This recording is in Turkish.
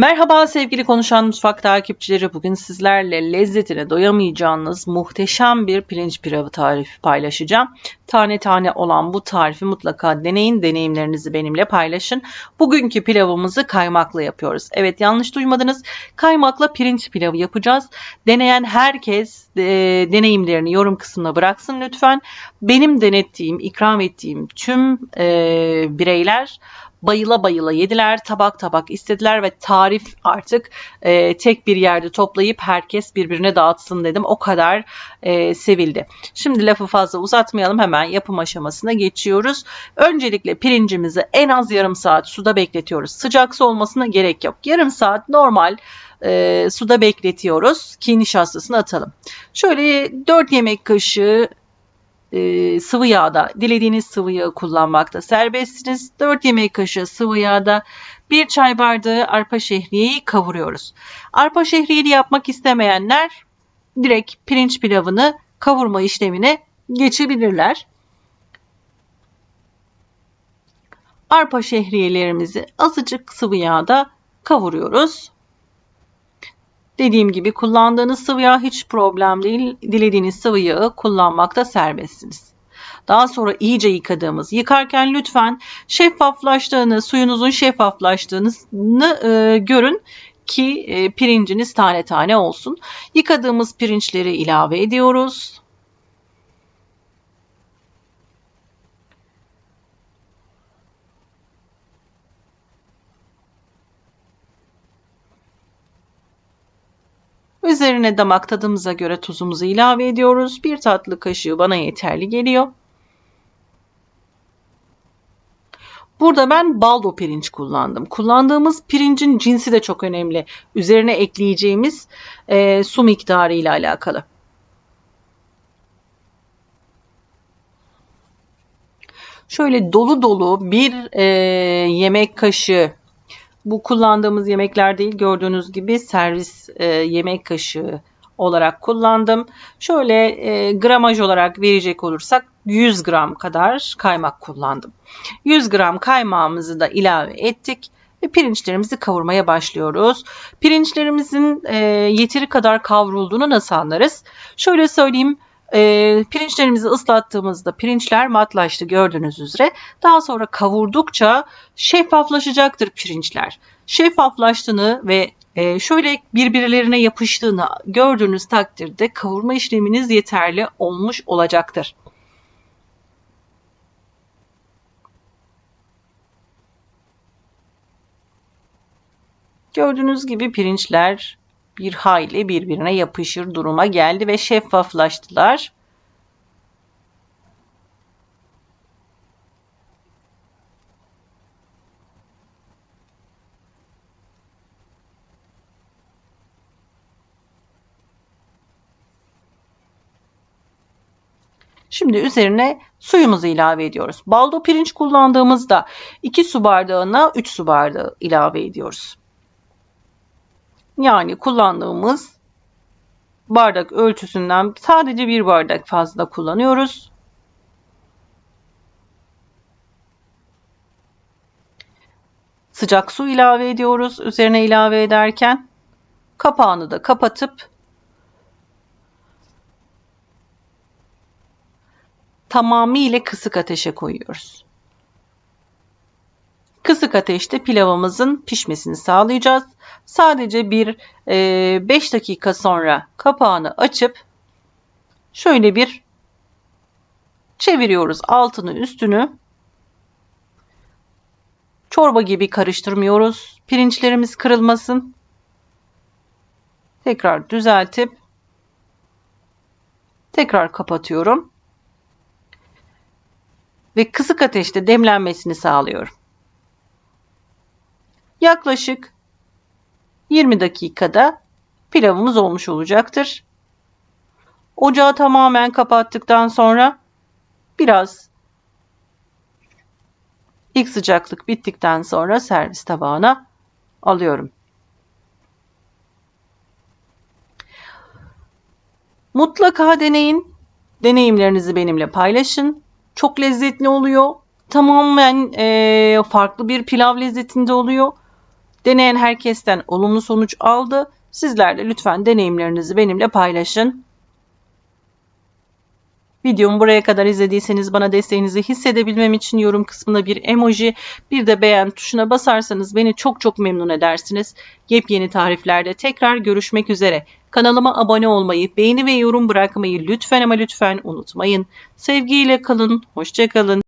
Merhaba sevgili Konuşan Mutfak takipçileri. Bugün sizlerle lezzetine doyamayacağınız muhteşem bir pirinç pilavı tarifi paylaşacağım. Tane tane olan bu tarifi mutlaka deneyin. Deneyimlerinizi benimle paylaşın. Bugünkü pilavımızı kaymakla yapıyoruz. Evet yanlış duymadınız. Kaymakla pirinç pilavı yapacağız. Deneyen herkes e, deneyimlerini yorum kısmına bıraksın lütfen. Benim denettiğim, ikram ettiğim tüm e, bireyler bayıla bayıla yediler, tabak tabak istediler ve tarif artık e, tek bir yerde toplayıp herkes birbirine dağıtsın dedim. O kadar e, sevildi. Şimdi lafı fazla uzatmayalım hemen yapım aşamasına geçiyoruz. Öncelikle pirincimizi en az yarım saat suda bekletiyoruz. Sıcak su olmasına gerek yok. Yarım saat normal e, suda bekletiyoruz ki nişastasını atalım. Şöyle 4 yemek kaşığı e, sıvı yağda dilediğiniz sıvı yağı kullanmakta serbestsiniz. 4 yemek kaşığı sıvı yağda 1 çay bardağı arpa şehriyeyi kavuruyoruz. Arpa şehriyeli yapmak istemeyenler direkt pirinç pilavını kavurma işlemine geçebilirler. Arpa şehriyelerimizi azıcık sıvı yağda kavuruyoruz. Dediğim gibi kullandığınız sıvı yağ hiç problem değil. Dilediğiniz sıvı yağı kullanmakta serbestsiniz. Daha sonra iyice yıkadığımız, yıkarken lütfen şeffaflaştığını, suyunuzun şeffaflaştığını e, görün ki e, pirinciniz tane tane olsun. Yıkadığımız pirinçleri ilave ediyoruz. Üzerine damak tadımıza göre tuzumuzu ilave ediyoruz. Bir tatlı kaşığı bana yeterli geliyor. Burada ben baldo pirinç kullandım. Kullandığımız pirincin cinsi de çok önemli. Üzerine ekleyeceğimiz e, su miktarı ile alakalı. Şöyle dolu dolu bir e, yemek kaşığı bu kullandığımız yemekler değil gördüğünüz gibi servis e, yemek kaşığı olarak kullandım. Şöyle e, gramaj olarak verecek olursak 100 gram kadar kaymak kullandım. 100 gram kaymağımızı da ilave ettik ve pirinçlerimizi kavurmaya başlıyoruz. Pirinçlerimizin e, yeteri kadar kavrulduğunu nasıl anlarız? Şöyle söyleyeyim e, pirinçlerimizi ıslattığımızda pirinçler matlaştı gördüğünüz üzere. Daha sonra kavurdukça şeffaflaşacaktır pirinçler. Şeffaflaştığını ve e, şöyle birbirlerine yapıştığını gördüğünüz takdirde kavurma işleminiz yeterli olmuş olacaktır. Gördüğünüz gibi pirinçler bir hayli birbirine yapışır duruma geldi ve şeffaflaştılar. Şimdi üzerine suyumuzu ilave ediyoruz. Baldo pirinç kullandığımızda 2 su bardağına 3 su bardağı ilave ediyoruz. Yani kullandığımız bardak ölçüsünden sadece bir bardak fazla kullanıyoruz. Sıcak su ilave ediyoruz. Üzerine ilave ederken kapağını da kapatıp tamamıyla kısık ateşe koyuyoruz. Kısık ateşte pilavımızın pişmesini sağlayacağız. Sadece bir 5 e, dakika sonra kapağını açıp şöyle bir çeviriyoruz altını üstünü. Çorba gibi karıştırmıyoruz. Pirinçlerimiz kırılmasın. Tekrar düzeltip tekrar kapatıyorum. Ve kısık ateşte demlenmesini sağlıyorum. Yaklaşık 20 dakikada pilavımız olmuş olacaktır. Ocağı tamamen kapattıktan sonra biraz ilk sıcaklık bittikten sonra servis tabağına alıyorum. Mutlaka deneyin. Deneyimlerinizi benimle paylaşın. Çok lezzetli oluyor. Tamamen e, farklı bir pilav lezzetinde oluyor. Deneyen herkesten olumlu sonuç aldı. Sizler de lütfen deneyimlerinizi benimle paylaşın. Videomu buraya kadar izlediyseniz bana desteğinizi hissedebilmem için yorum kısmına bir emoji, bir de beğen tuşuna basarsanız beni çok çok memnun edersiniz. Yepyeni tariflerde tekrar görüşmek üzere. Kanalıma abone olmayı, beğeni ve yorum bırakmayı lütfen ama lütfen unutmayın. Sevgiyle kalın, hoşça kalın.